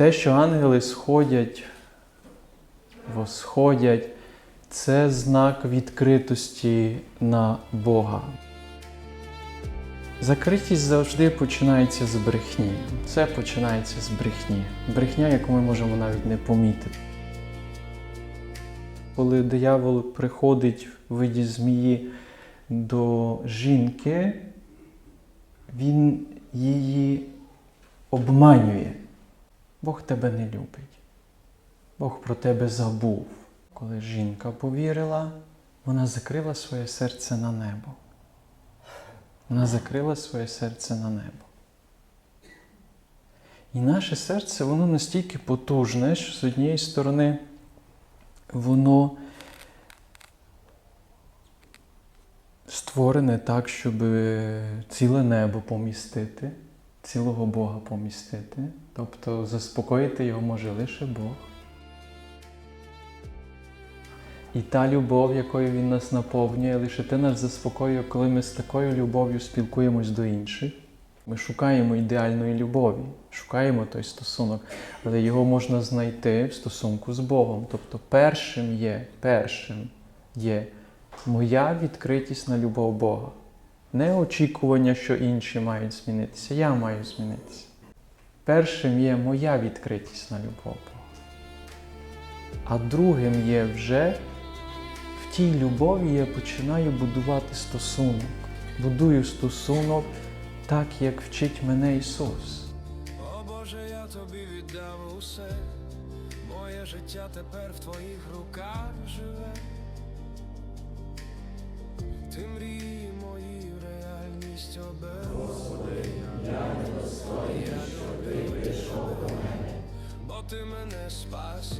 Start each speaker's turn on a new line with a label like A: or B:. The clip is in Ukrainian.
A: Те, що ангели сходять, восходять, це знак відкритості на Бога. Закритість завжди починається з брехні. Це починається з брехні. Брехня, яку ми можемо навіть не помітити. Коли диявол приходить в виді змії до жінки, він її обманює. Бог тебе не любить. Бог про тебе забув. Коли жінка повірила, вона закрила своє серце на небо. Вона закрила своє серце на небо. І наше серце, воно настільки потужне, що з однієї сторони воно створене так, щоб ціле небо помістити, цілого Бога помістити. Тобто заспокоїти його може лише Бог. І та любов, якою Він нас наповнює, лише те нас заспокоює, коли ми з такою любов'ю спілкуємось до інших. Ми шукаємо ідеальної любові, шукаємо той стосунок, але його можна знайти в стосунку з Богом. Тобто першим є, першим є моя відкритість на любов Бога. Не очікування, що інші мають змінитися, я маю змінитися. Першим є моя відкритість на любов Бога. А другим є вже в тій любові я починаю будувати стосунок. Будую стосунок так, як вчить мене Ісус.
B: О Боже, я тобі віддав усе, моє життя тепер в твоїх руках живе. Господи, я не достойний, я тобі прийшов, бо ти мене спас